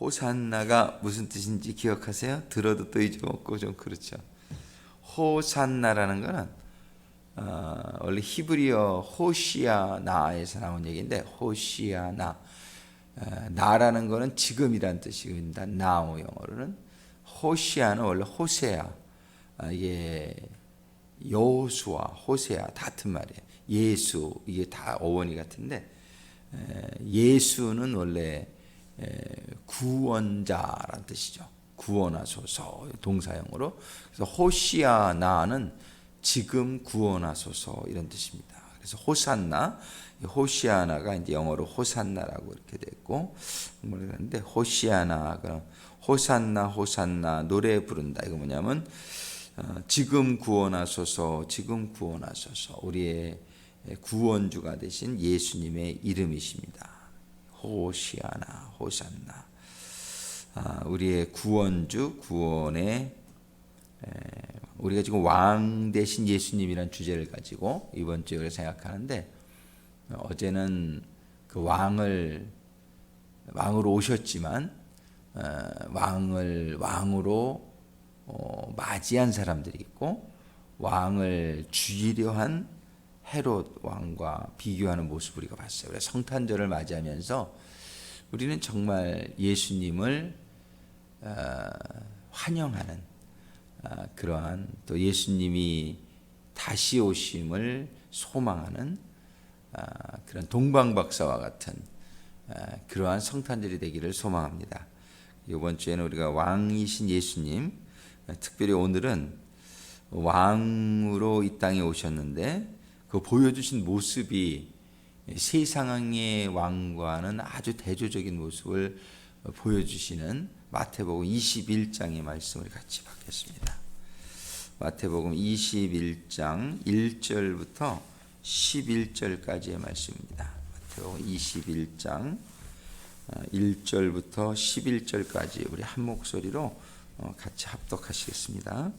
호산나가 무슨 뜻인지 기억하세요? 들어도 또 잊어먹고 좀 그렇죠. 호산나라는 거는 어, 원래 히브리어 호시아나에서 나온 얘기인데 호시아나 어, 나라는 거는 지금이란 뜻입니다. now 영어로는 호시아는 원래 호세아 아, 이게 여호수아 호세아 같은 말이에요. 예수 이게 다 어원이 같은데 에, 예수는 원래 에, 구원자란 뜻이죠. 구원하소서 동사형으로 그래서 호시아나는 지금 구원하소서 이런 뜻입니다. 그래서 호산나 호시아나가 이제 영어로 호산나라고 이렇게 됐고 뭐라는데 호시아나가 호산나 호산나 노래 부른다 이거 뭐냐면 어, 지금 구원하소서 지금 구원하소서 우리의 구원주가 되신 예수님의 이름이십니다. 호시아나 호산나. 아, 우리의 구원주 구원의 우리가 지금 왕 대신 예수님이란 주제를 가지고 이번 주에 생각하는데 어제는 그 왕을 왕으로 오셨지만 어, 왕을 왕으로 어, 맞이한 사람들이 있고 왕을 죽이려 한 헤롯 왕과 비교하는 모습을 우리가 봤어요. 그래서 성탄절을 맞이하면서 우리는 정말 예수님을 어, 환영하는 아, 그러한 또 예수님이 다시 오심을 소망하는 아, 그런 동방박사와 같은 아, 그러한 성탄절이 되기를 소망합니다. 이번 주에는 우리가 왕이신 예수님, 특별히 오늘은 왕으로 이 땅에 오셨는데 그 보여주신 모습이 세상의 왕과는 아주 대조적인 모습을 보여주시는 마태복음 21장의 말씀을 같이 받겠습니다. 마태복음 21장 1절부터 11절까지의 말씀입니다. 마태복음 21장 1절부터 11절까지 우리 한 목소리로 어, 같이 합독하시겠습니다.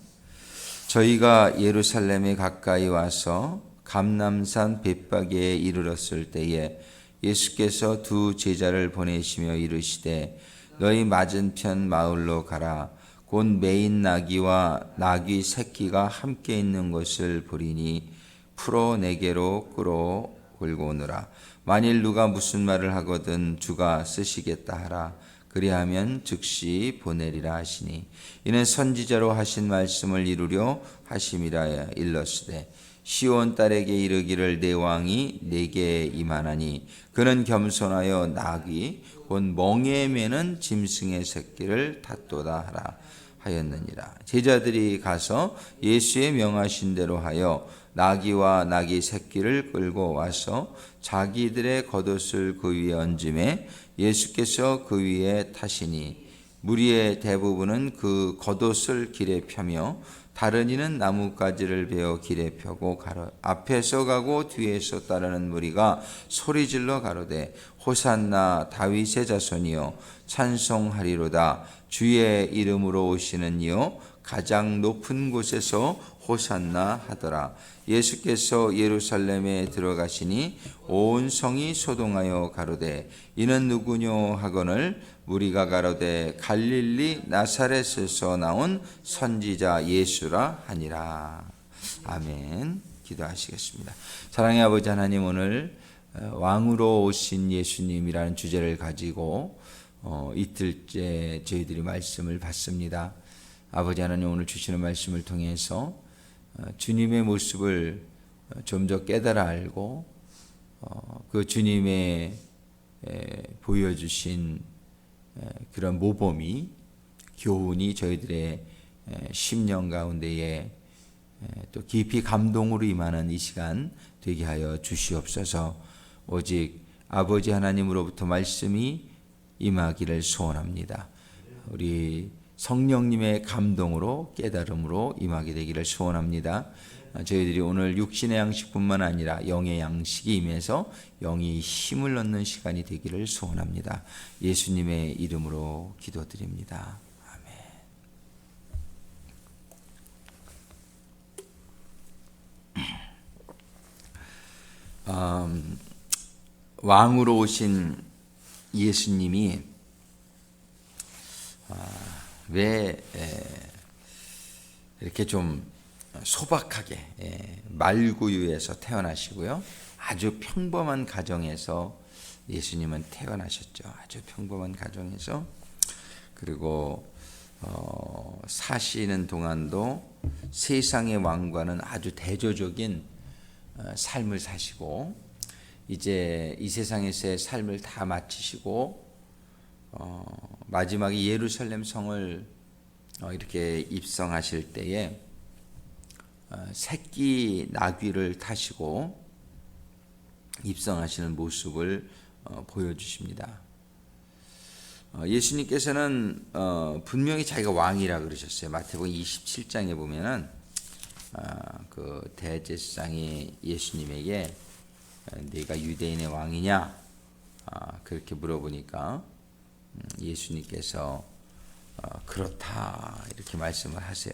저희가 예루살렘에 가까이 와서 감남산 벳바게에 이르렀을 때에 예수께서 두 제자를 보내시며 이르시되 너희 맞은편 마을로 가라. 곧 메인 나귀와 나귀 새끼가 함께 있는 것을 보리니 풀어 내게로 끌어 끌고 오느라. 만일 누가 무슨 말을 하거든 주가 쓰시겠다 하라. 그리하면 즉시 보내리라 하시니. 이는 선지자로 하신 말씀을 이루려 하심이라 일렀으되 시온 딸에게 이르기를 내 왕이 내게 임하나니 그는 겸손하여 나귀 곧 멍에 매는 짐승의 새끼를 탓도다 하라 하였느니라. 제자들이 가서 예수의 명하신 대로 하여 나귀와 나귀 새끼를 끌고 와서 자기들의 겉옷을 그 위에 얹음에 예수께서 그 위에 타시니 무리의 대부분은 그 겉옷을 길에 펴며 다른 이는 나뭇가지를 베어 길에 펴고 가로 앞에서 가고 뒤에서 따르는 무리가 소리질러 가로되 호산나 다윗의 자손이여 찬송하리로다. 주의 이름으로 오시는 이여 가장 높은 곳에서 호산나 하더라 예수께서 예루살렘에 들어가시니 온 성이 소동하여 가로되 이는 누구뇨 하거늘 우리가 가로되 갈릴리 나사렛에서 나온 선지자 예수라 하니라. 아멘. 기도하시겠습니다. 사랑의 아버지 하나님 오늘 어, 왕으로 오신 예수님이라는 주제를 가지고 어, 이틀째 저희들이 말씀을 받습니다. 아버지 하나님 오늘 주시는 말씀을 통해서 어, 주님의 모습을 좀 더 깨달아 알고 그 주님의 보여주신 그런 모범이 교훈이 저희들의 심령 가운데에 또 깊이 감동으로 임하는 이 시간 되게 하여 주시옵소서. 오직 아버지 하나님으로부터 말씀이 임하기를 소원합니다. 우리 성령님의 감동으로 깨달음으로 임하게 되기를 소원합니다. 저희들이 오늘 육신의 양식뿐만 아니라 영의 양식이 임해서 영이 힘을 얻는 시간이 되기를 소원합니다. 예수님의 이름으로 기도드립니다. 아멘. 음, 왕으로 오신 예수님이 왜 에, 이렇게 좀 소박하게 예, 말구유에서 태어나시고요. 아주 평범한 가정에서 예수님은 태어나셨죠. 아주 평범한 가정에서 그리고 어, 사시는 동안도 세상의 왕과는 아주 대조적인 어, 삶을 사시고 이제 이 세상에서의 삶을 다 마치시고 어, 마지막에 예루살렘 성을 어, 이렇게 입성하실 때에 어, 새끼 나귀를 타시고 입성하시는 모습을 어, 보여주십니다. 어, 예수님께서는 어, 분명히 자기가 왕이라 그러셨어요. 마태복음 27장에 보면은 아, 그 대제사장이 예수님에게 어, 네가 유대인의 왕이냐 아, 그렇게 물어보니까 음, 예수님께서 어, 그렇다 이렇게 말씀을 하세요.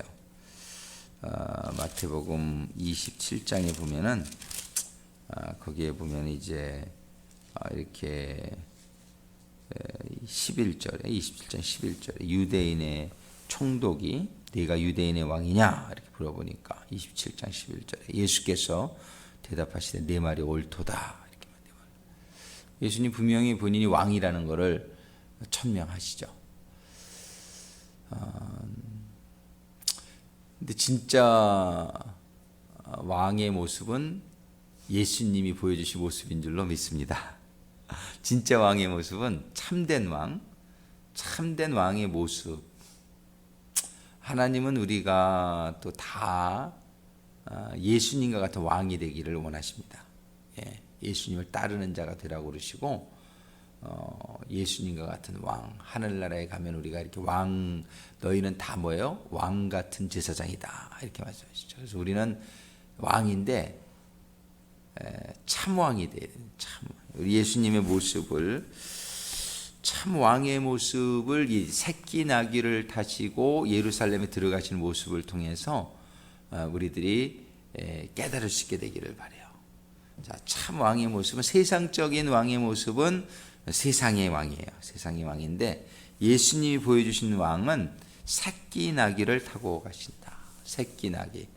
어, 마태복음 27장에 보면은 아, 거기에 보면 이제 아, 이렇게 11절에 27장 11절에 유대인의 총독이 네가 유대인의 왕이냐 이렇게 물어보니까 27장 11절에 예수께서 대답하시되 내 말이 옳도다 이렇게. 예수님 분명히 본인이 왕이라는 것을 천명하시죠. 어, 근데 진짜 왕의 모습은 예수님이 보여주신 모습인 줄로 믿습니다. 진짜 왕의 모습은 참된 왕, 참된 왕의 모습. 하나님은 우리가 또 다 예수님과 같은 왕이 되기를 원하십니다. 예, 예수님을 따르는 자가 되라고 그러시고 어, 예수님과 같은 왕 하늘나라에 가면 우리가 이렇게 왕 너희는 다 뭐예요? 왕 같은 제사장이다 이렇게 말씀하시죠. 그래서 우리는 왕인데 참 왕이 돼야 돼요. 참 우리 예수님의 모습을 참 왕의 모습을 이 새끼 나귀를 타시고 예루살렘에 들어가시는 모습을 통해서 어, 우리들이 깨달을 수 있게 되기를 바래요. 자, 참 왕의 모습은 세상적인 왕의 모습은 세상의 왕이에요. 세상의 왕인데 예수님이 보여주신 왕은 새끼 나귀를 타고 가신다. 새끼 나귀.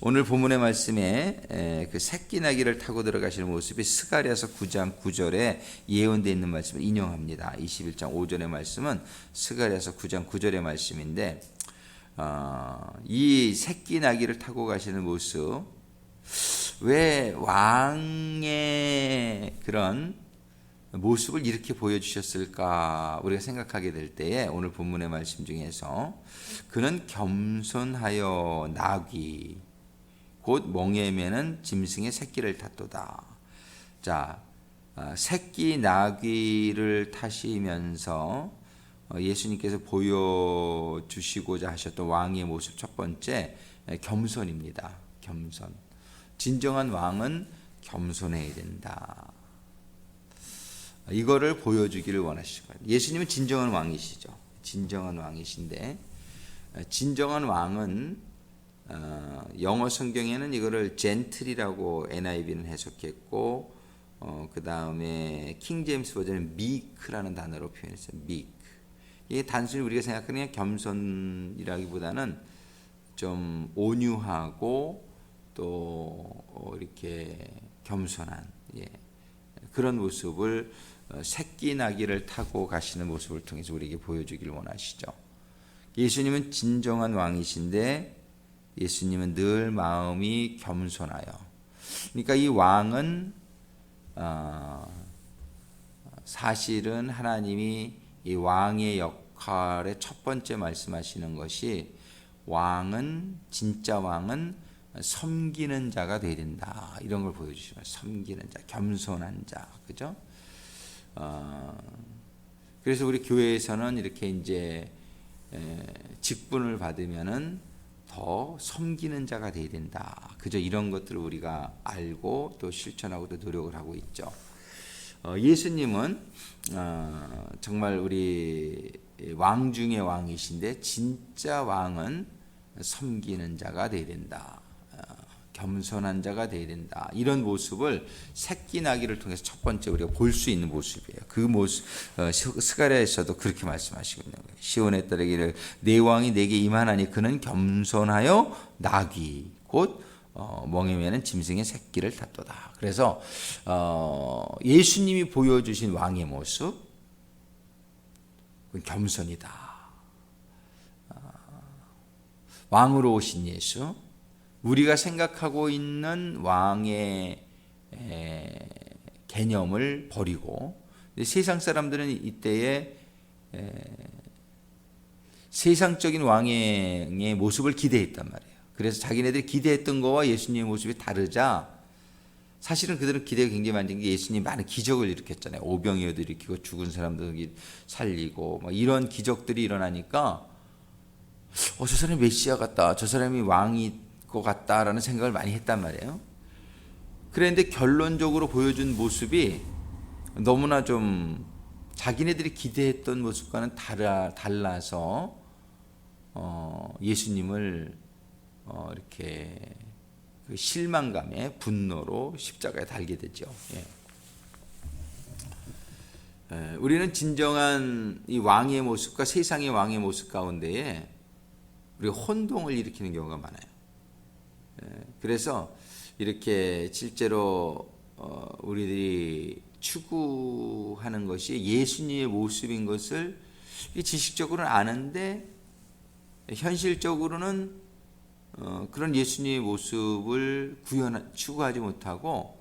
오늘 본문의 말씀에 그 새끼 나귀를 타고 들어가시는 모습이 스가랴서 9장 9절에 예언되어 있는 말씀을 인용합니다. 21장 5절의 말씀은 스가랴서 9장 9절의 말씀인데 어, 이 새끼 나귀를 타고 가시는 모습 왜 왕의 그런 모습을 이렇게 보여주셨을까 우리가 생각하게 될 때에 오늘 본문의 말씀 중에서 그는 겸손하여 나귀 곧 멍에 매는 짐승의 새끼를 탔도다. 자, 어, 새끼 나귀를 타시면서 어, 예수님께서 보여주시고자 하셨던 왕의 모습 첫 번째 겸손입니다. 겸손. 진정한 왕은 겸손해야 된다. 이거를 보여주기를 원하시고 예수님은 진정한 왕이시죠. 진정한 왕이신데 진정한 왕은 어, 영어 성경에는 이거를 젠틀이라고 NIV는 해석했고 어, 그 다음에 킹 제임스 버전은 meek라는 단어로 표현했어요. meek. 이게 단순히 우리가 생각하는 겸손이라기보다는 좀 온유하고 또 어, 이렇게 겸손한 예, 그런 모습을 어, 새끼 나귀를 타고 가시는 모습을 통해서 우리에게 보여주기를 원하시죠. 예수님은 진정한 왕이신데 예수님은 늘 마음이 겸손하여. 그러니까 이 왕은 어, 사실은 하나님이 이 왕의 역할의 첫 번째 말씀하시는 것이 왕은 진짜 왕은 섬기는 자가 되야 된다 이런 걸 보여주시면 섬기는 자, 겸손한 자, 그죠? 어, 그래서 우리 교회에서는 이렇게 이제 에, 직분을 받으면은 더 섬기는 자가 되야 된다. 그저 이런 것들을 우리가 알고 또 실천하고 또 노력을 하고 있죠. 어, 예수님은 어, 정말 우리 왕 중의 왕이신데 진짜 왕은 섬기는 자가 되야 된다. 어, 겸손한 자가 되어야 된다. 이런 모습을 새끼 나기를 통해서 첫 번째 우리가 볼 수 있는 모습이에요. 그 모습 어, 스- 스가랴에서도 그렇게 말씀하시고 있는 거예요. 시온에 따르기를 내 왕이 내게 임하나니 그는 겸손하여 나귀 곧 어, 멍에매는 짐승의 새끼를 탔도다. 그래서 어, 예수님이 보여주신 왕의 모습 겸손이다. 어, 왕으로 오신 예수, 우리가 생각하고 있는 왕의 에, 개념을 버리고 세상 사람들은 이때에 에, 세상적인 왕의 모습을 기대했단 말이에요. 그래서 자기네들이 기대했던 거와 예수님의 모습이 다르자 사실은 그들은 기대가 굉장히 많은 게 예수님이 많은 기적을 일으켰잖아요. 오병이어도 일으키고 죽은 사람들 살리고 막 이런 기적들이 일어나니까 어, 저 사람이 메시아 같다. 저 사람이 왕이 것 같다라는 생각을 많이 했단 말이에요. 그런데 결론적으로 보여준 모습이 너무나 좀 자기네들이 기대했던 모습과는 달라, 달라서 어, 예수님을 어, 이렇게 그 실망감에 분노로 십자가에 달게 되죠. 예. 에, 우리는 진정한 이 왕의 모습과 세상의 왕의 모습 가운데에 우리가 혼동을 일으키는 경우가 많아요. 에, 그래서 이렇게 실제로 어, 우리들이 추구하는 것이 예수님의 모습인 것을 이 지식적으로는 아는데 현실적으로는 어, 그런 예수님의 모습을 구현 추구하지 못하고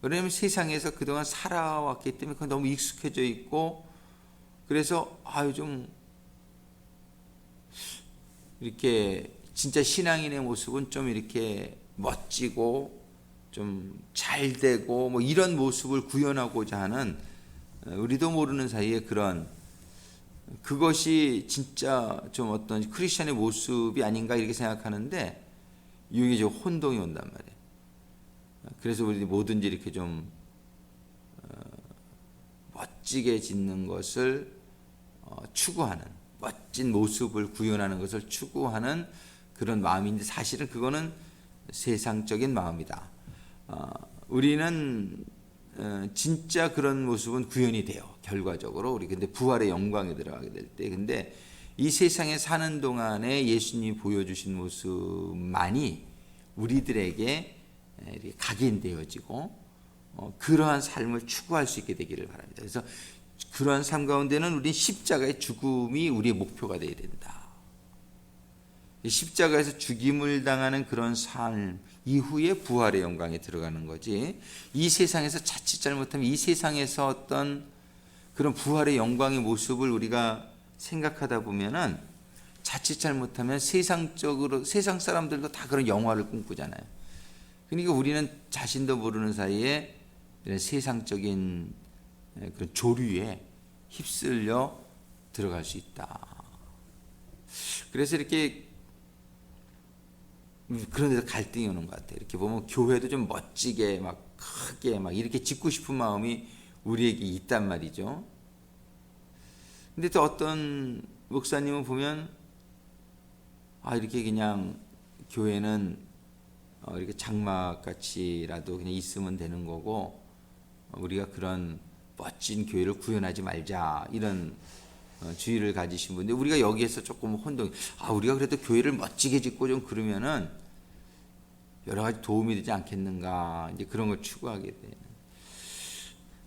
왜냐하면 세상에서 그동안 살아왔기 때문에 그건 너무 익숙해져 있고 그래서 아유 좀 이렇게 진짜 신앙인의 모습은 좀 이렇게 멋지고 좀 잘 되고 뭐 이런 모습을 구현하고자 하는 어, 우리도 모르는 사이에 그런 그것이 진짜 좀 어떤 크리스천의 모습이 아닌가 이렇게 생각하는데 이게 좀 혼동이 온단 말이에요. 그래서 우리 뭐든지 이렇게 좀 어, 멋지게 짓는 것을 어, 추구하는 멋진 모습을 구현하는 것을 추구하는 그런 마음인데 사실은 그거는 세상적인 마음이다. 어, 우리는 어, 진짜 그런 모습은 구현이 돼요. 결과적으로 우리 근데 부활의 영광에 들어가게 될 때, 근데 이 세상에 사는 동안에 예수님이 보여주신 모습만이 우리들에게 각인되어지고 어, 그러한 삶을 추구할 수 있게 되기를 바랍니다. 그래서 그러한 삶 가운데는 우리 십자가의 죽음이 우리의 목표가 되어야 된다. 이 십자가에서 죽임을 당하는 그런 삶 이후에 부활의 영광에 들어가는 거지. 이 세상에서 자칫 잘못하면 이 세상에서 어떤 그런 부활의 영광의 모습을 우리가 생각하다 보면은 자칫 잘못하면 세상적으로 세상 사람들도 다 그런 영화를 꿈꾸잖아요. 그러니까 우리는 자신도 모르는 사이에 세상적인 그런 조류에 휩쓸려 들어갈 수 있다. 그래서 이렇게 그런 데서 갈등이 오는 것 같아요. 이렇게 보면 교회도 좀 멋지게 막 크게 막 이렇게 짓고 싶은 마음이 우리에게 있단 말이죠. 근데 또 어떤 목사님은 보면 아 이렇게 그냥 교회는 어, 이렇게 장막 같이라도 그냥 있으면 되는 거고 어, 우리가 그런 멋진 교회를 구현하지 말자 이런 어, 주의를 가지신 분인데 우리가 여기에서 조금 혼동. 아 우리가 그래도 교회를 멋지게 짓고 좀 그러면은 여러 가지 도움이 되지 않겠는가 이제 그런 걸 추구하게 되는.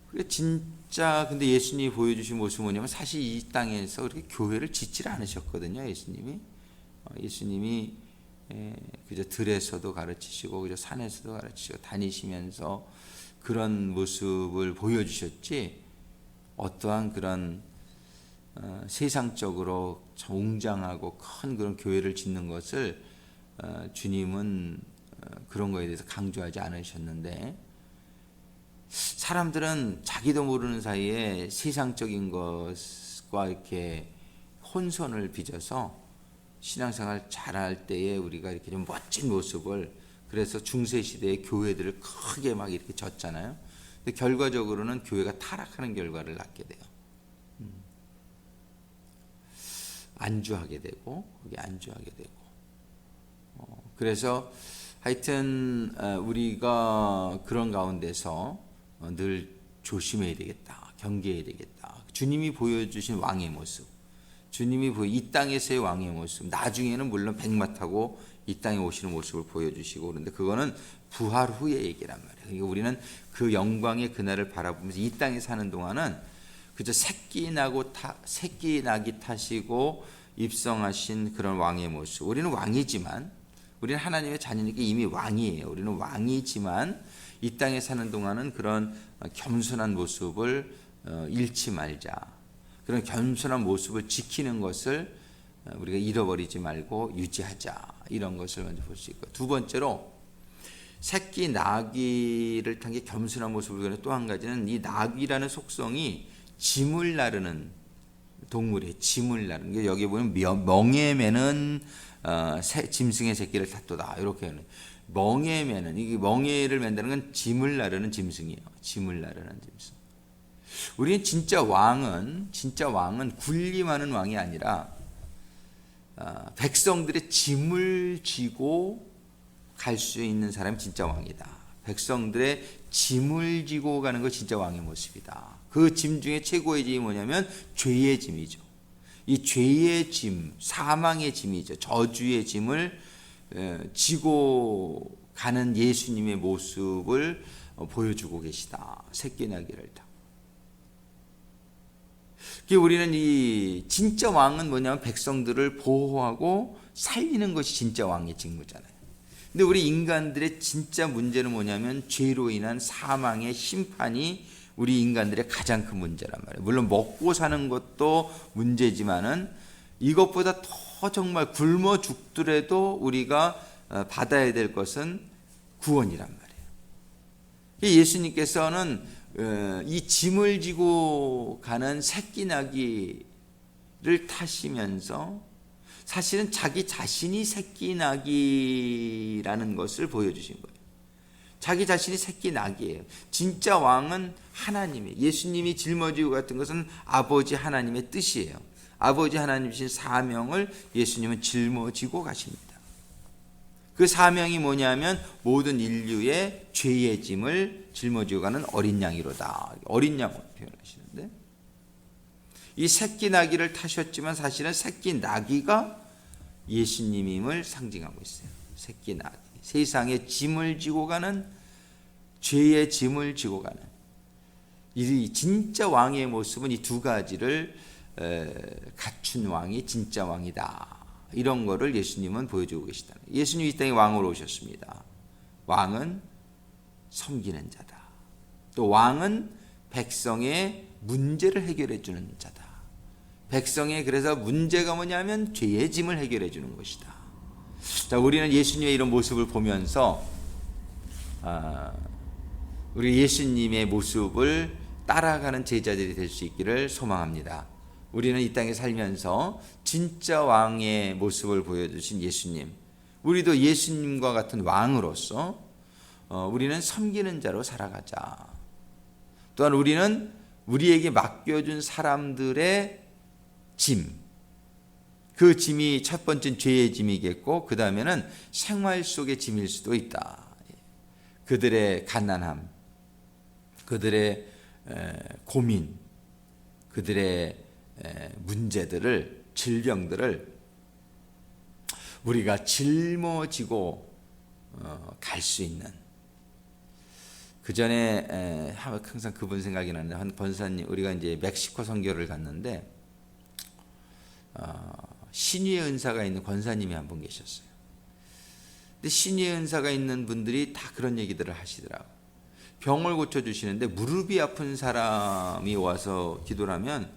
그게 진짜 근데 예수님이 보여주신 모습은 뭐냐면 사실 이 땅에서 그렇게 교회를 짓질 않으셨거든요 예수님이. 어, 예수님이 에, 그저 들에서도 가르치시고 그저 산에서도 가르치시고 다니시면서 그런 모습을 보여주셨지 어떠한 그런 어, 세상적으로 웅장하고 큰 그런 교회를 짓는 것을 어, 주님은 어, 그런 거에 대해서 강조하지 않으셨는데 사람들은 자기도 모르는 사이에 세상적인 것과 이렇게 혼선을 빚어서 신앙생활 잘할 때에 우리가 이렇게 좀 멋진 모습을 그래서 중세 시대의 교회들을 크게 막 이렇게 졌잖아요. 근데 결과적으로는 교회가 타락하는 결과를 낳게 돼요. 안주하게 되고 거기 안주하게 되고 어, 그래서 하여튼 어, 우리가 그런 가운데서 어, 늘 조심해야 되겠다. 경계해야 되겠다. 주님이 보여주신 왕의 모습. 주님이 이 땅에서의 왕의 모습. 나중에는 물론 백마 타고 이 땅에 오시는 모습을 보여주시고 그런데 그거는 부활 후의 얘기란 말이에요. 그러니까 우리는 그 영광의 그날을 바라보면서 이 땅에 사는 동안은 그저 새끼 나고 타, 새끼 나기 타시고 입성하신 그런 왕의 모습. 우리는 왕이지만 우리는 하나님의 자녀니까 이미 왕이에요. 우리는 왕이지만 이 땅에 사는 동안은 그런 겸손한 모습을 어, 잃지 말자. 그런 겸손한 모습을 지키는 것을 어, 우리가 잃어버리지 말고 유지하자. 이런 것을 먼저 볼 수 있고 두 번째로 새끼 나귀를 탄 게 겸손한 모습을 그리는 또 한 가지는 이 나귀라는 속성이 짐을 나르는 동물이에요. 짐을 나르는 게 여기 보면 명- 멍에 매는 어, 새, 짐승의 새끼를 탔도다 이렇게 하는 멍에 매는 이게 멍에를 맨다는 건 짐을 나르는 짐승이에요. 짐을 나르는 짐승. 우리는 진짜 왕은 진짜 왕은 군림하는 왕이 아니라 어, 백성들의 짐을 지고 갈 수 있는 사람이 진짜 왕이다. 백성들의 짐을 지고 가는 거 진짜 왕의 모습이다. 그 짐 중에 최고의 짐이 뭐냐면 죄의 짐이죠. 이 죄의 짐, 사망의 짐이죠. 저주의 짐을 에, 지고 가는 예수님의 모습을 어, 보여주고 계시다. 새끼 나귀를 타고. 그 우리는 이 진짜 왕은 뭐냐면 백성들을 보호하고 살리는 것이 진짜 왕의 직무잖아요. 근데 우리 인간들의 진짜 문제는 뭐냐면 죄로 인한 사망의 심판이 우리 인간들의 가장 큰 문제란 말이에요. 물론 먹고 사는 것도 문제지만은 이것보다 더 정말 굶어 죽더라도 우리가 어, 받아야 될 것은 구원이란 말이에요. 예수님께서는 어, 이 짐을 지고 가는 새끼 나귀를 타시면서 사실은 자기 자신이 새끼 나귀라는 것을 보여주신 거예요. 자기 자신이 새끼 나귀예요. 진짜 왕은 하나님이에요. 예수님이 짊어지고 같은 것은 아버지 하나님의 뜻이에요. 아버지 하나님이신 사명을 예수님은 짊어지고 가십니다. 그 사명이 뭐냐면 모든 인류의 죄의 짐을 짊어지고 가는 어린 양이로다. 어린 양을 표현하시는데 이 새끼 나귀를 타셨지만 사실은 새끼 나귀가 예수님임을 상징하고 있어요. 새끼 나귀. 세상의 짐을 지고 가는 죄의 짐을 지고 가는 이 진짜 왕의 모습은 이 두 가지를 에, 갖춘 왕이 진짜 왕이다. 이런 거를 예수님은 보여주고 계시다. 예수님 이 땅에 왕으로 오셨습니다. 왕은 섬기는 자다. 또 왕은 백성의 문제를 해결해 주는 자다. 백성의 그래서 문제가 뭐냐면 죄의 짐을 해결해 주는 것이다. 자, 우리는 예수님의 이런 모습을 보면서 아, 우리 예수님의 모습을 따라가는 제자들이 될 수 있기를 소망합니다. 우리는 이 땅에 살면서 진짜 왕의 모습을 보여주신 예수님, 우리도 예수님과 같은 왕으로서 어, 우리는 섬기는 자로 살아가자. 또한 우리는 우리에게 맡겨준 사람들의 짐, 그 짐이 첫 번째는 죄의 짐이겠고, 그 다음에는 생활 속의 짐일 수도 있다. 그들의 갓난함, 그들의 고민, 그들의 문제들을, 질병들을 우리가 짊어지고 어, 갈수 있는 그 전에 항상 그분 생각이 나는데 한 권사님 우리가 이제 멕시코 선교를 갔는데 어, 신유의 은사가 있는 권사님이 한 분 계셨어요. 근데 신유의 은사가 있는 분들이 다 그런 얘기들을 하시더라고. 병을 고쳐 주시는데 무릎이 아픈 사람이 와서 기도를 하면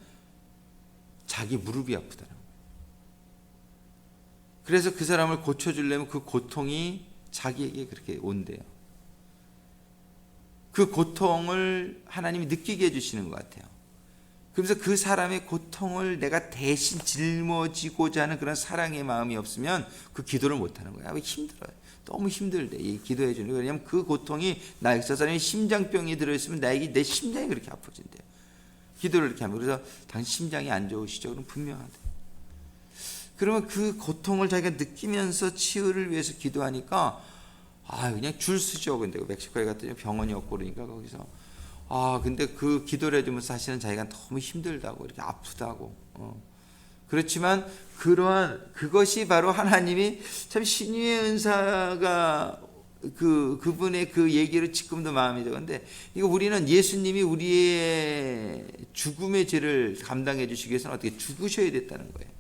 자기 무릎이 아프더라고. 그래서 그 사람을 고쳐 주려면 그 고통이 자기에게 그렇게 온대요. 그 고통을 하나님이 느끼게 해주시는 것 같아요. 그래서 그 사람의 고통을 내가 대신 짊어지고자 하는 그런 사랑의 마음이 없으면 그 기도를 못하는 거야. 힘들어요. 너무 힘들대. 이 기도해 주는 거. 왜냐하면 그 고통이 나에 저 사람이 심장병이 들어있으면 나에게 내 심장이 그렇게 아파진대요. 기도를 이렇게 하면 그래서 당신 심장이 안 좋으시죠? 그럼 분명하대. 그러면 그 고통을 자기가 느끼면서 치유를 위해서 기도하니까 아 그냥 줄 서죠. 근데 그 멕시코에 갔더니 병원이 없고 그러니까 거기서 아 근데 그 기도를 해주면서 사실은 자기가 너무 힘들다고 이렇게 아프다고. 어. 그렇지만 그러한 그것이 바로 하나님이 참 신유의 은사가 그 그분의 그 얘기를 지금도 마음이 되는데 이거 우리는 예수님이 우리의 죽음의 죄를 감당해 주시기 위해서는 어떻게 죽으셔야 됐다는 거예요.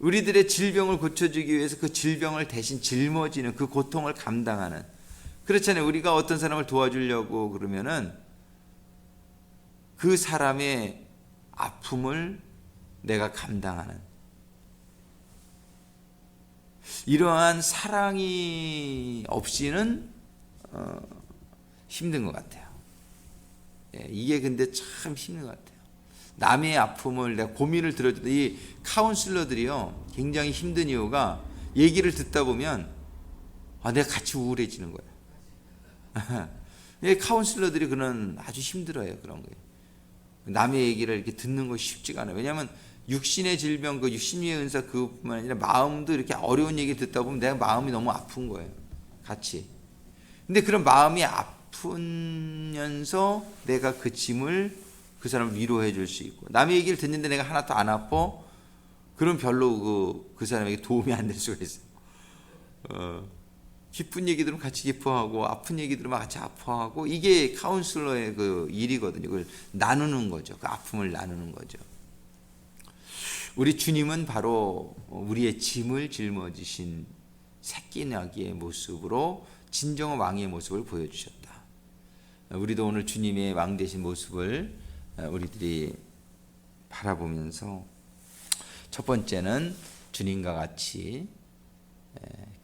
우리들의 질병을 고쳐주기 위해서 그 질병을 대신 짊어지는 그 고통을 감당하는 그렇잖아요. 우리가 어떤 사람을 도와주려고 그러면은 그 사람의 아픔을 내가 감당하는 이러한 사랑이 없이는 어, 힘든 것 같아요. 예, 이게 근데 참 힘든 것 같아요. 남의 아픔을 내가 고민을 들어주다 이 카운슬러들이요 굉장히 힘든 이유가 얘기를 듣다 보면 아 내가 같이 우울해지는 거예요. 이 카운슬러들이 그런 아주 힘들어요 그런 거예요. 남의 얘기를 이렇게 듣는 것이 쉽지가 않아요. 왜냐하면 육신의 질병, 그 육신의 은사 그뿐만 아니라 마음도 이렇게 어려운 얘기 듣다 보면 내가 마음이 너무 아픈 거예요. 같이. 근데 그런 마음이 아프면서 내가 그 짐을 그 사람을 위로해 줄 수 있고 남의 얘기를 듣는데 내가 하나도 안 아파 그럼 별로 그, 그 사람에게 도움이 안 될 수가 있어요. 어, 기쁜 얘기 들으면 같이 기뻐하고 아픈 얘기 들으면 같이 아파하고 이게 카운슬러의 그 일이거든요. 그걸 나누는 거죠. 그 아픔을 나누는 거죠. 우리 주님은 바로 우리의 짐을 짊어지신 새끼 나기의 모습으로 진정한 왕의 모습을 보여주셨다. 우리도 오늘 주님의 왕 되신 모습을 우리들이 바라보면서 첫 번째는 주님과 같이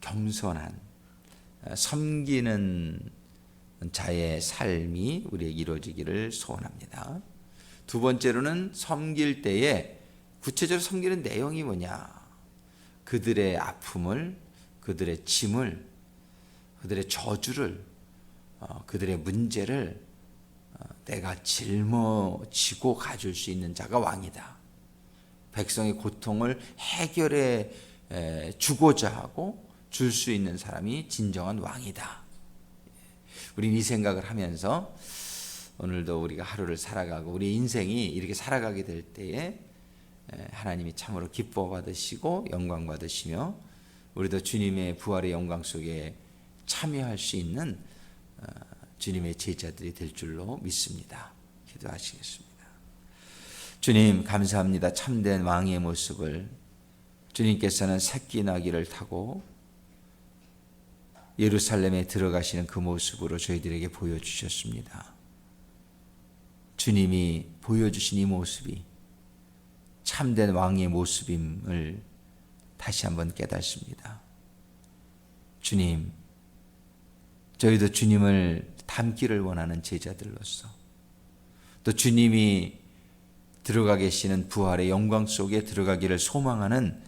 겸손한 섬기는 자의 삶이 우리에게 이루어지기를 소원합니다. 두 번째로는 섬길 때에 구체적으로 섬기는 내용이 뭐냐? 그들의 아픔을, 그들의 짐을, 그들의 저주를, 어, 그들의 문제를 어, 내가 짊어지고 가줄 수 있는 자가 왕이다. 백성의 고통을 해결해 주고자 하고 줄 수 있는 사람이 진정한 왕이다. 우리는 이 생각을 하면서 오늘도 우리가 하루를 살아가고 우리 인생이 이렇게 살아가게 될 때에 하나님이 참으로 기뻐 받으시고 영광 받으시며 우리도 주님의 부활의 영광 속에 참여할 수 있는 어, 주님의 제자들이 될 줄로 믿습니다. 기도하시겠습니다. 주님 감사합니다. 참된 왕의 모습을 주님께서는 새끼 나귀를 타고 예루살렘에 들어가시는 그 모습으로 저희들에게 보여주셨습니다. 주님이 보여주신 이 모습이 참된 왕의 모습임을 다시 한번 깨닫습니다. 주님, 저희도 주님을 닮기를 원하는 제자들로서 또 주님이 들어가 계시는 부활의 영광 속에 들어가기를 소망하는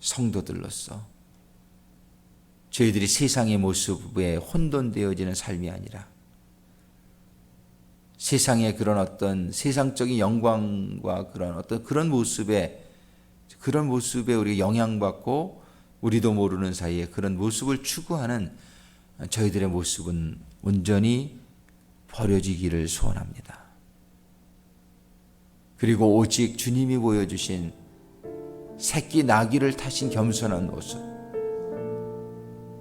성도들로서 저희들이 세상의 모습에 혼돈되어지는 삶이 아니라 세상의 그런 어떤 세상적인 영광과 그런 어떤 그런 모습에 그런 모습에 우리 영향받고 우리도 모르는 사이에 그런 모습을 추구하는 저희들의 모습은 온전히 버려지기를 소원합니다. 그리고 오직 주님이 보여주신 새끼 나귀를 타신 겸손한 모습,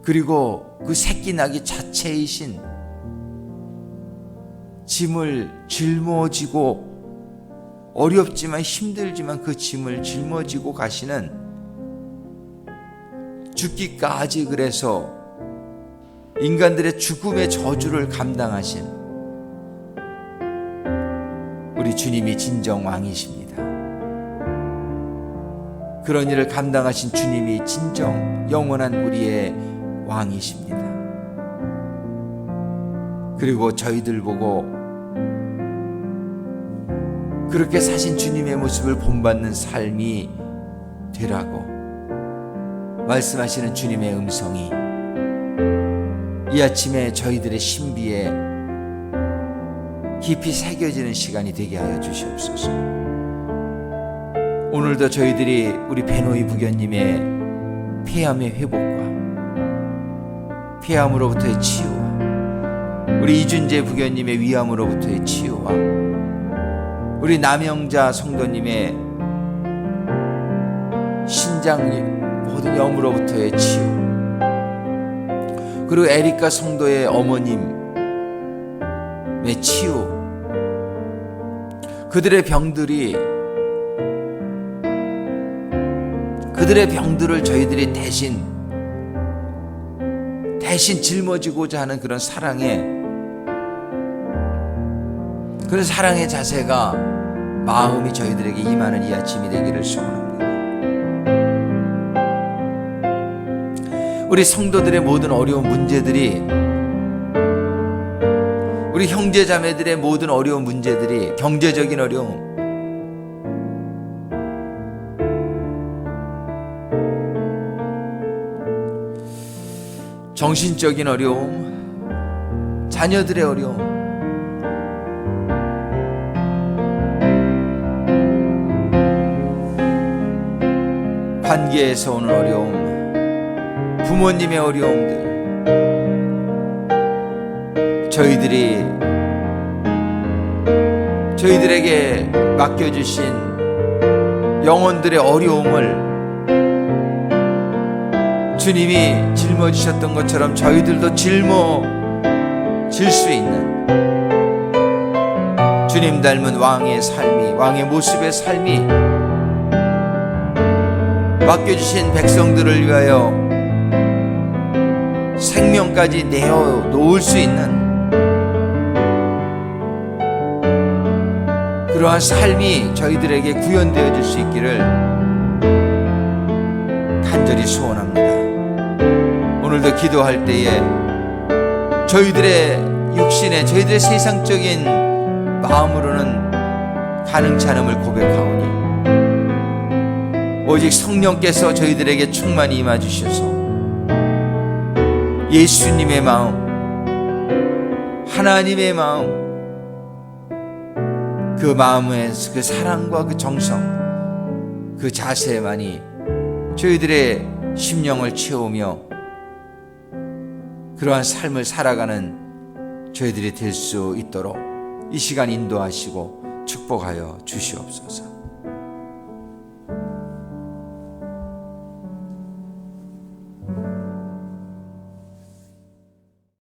그리고 그 새끼 나귀 자체이신 짐을 짊어지고 어렵지만 힘들지만 그 짐을 짊어지고 가시는 죽기까지 그래서 인간들의 죽음의 저주를 감당하신 우리 주님이 진정 왕이십니다. 그런 일을 감당하신 주님이 진정 영원한 우리의 왕이십니다. 그리고 저희들 보고 그렇게 사신 주님의 모습을 본받는 삶이 되라고 말씀하시는 주님의 음성이 이 아침에 저희들의 신비에 깊이 새겨지는 시간이 되게 하여 주시옵소서. 오늘도 저희들이 우리 베노이 부견님의 폐암의 회복과 폐암으로부터의 치유와 우리 이준재 부교님의 위암으로부터의 치유와 우리 남영자 성도님의 신장 모든 염으로부터의 치유 그리고 에리카 성도의 어머님의 치유 그들의 병들이 그들의 병들을 저희들이 대신 대신 짊어지고자 하는 그런 사랑의 그런 사랑의 자세가 마음이 저희들에게 임하는 이 아침이 되기를 소원합니다. 우리 성도들의 모든 어려운 문제들이 우리 형제 자매들의 모든 어려운 문제들이 경제적인 어려움 정신적인 어려움 자녀들의 어려움 관계에서 오는 어려움 부모님의 어려움들 저희들이 저희들에게 맡겨주신 영혼들의 어려움을 주님이 짊어지셨던 것처럼 저희들도 짊어질 수 있는 주님 닮은 왕의 삶이 왕의 모습의 삶이 맡겨주신 백성들을 위하여 생명까지 내어 놓을 수 있는 그러한 삶이 저희들에게 구현되어 줄수 있기를 간절히 소원합니다. 오늘도 기도할 때에 저희들의 육신에 저희들의 세상적인 마음으로는 가능치 않음을 고백하오니 오직 성령께서 저희들에게 충만히 임하 주셔서 예수님의 마음 하나님의 마음 그 마음의 그 사랑과 그 정성 그 자세만이 저희들의 심령을 채우며 그러한 삶을 살아가는 저희들이 될 수 있도록 이 시간 인도하시고 축복하여 주시옵소서.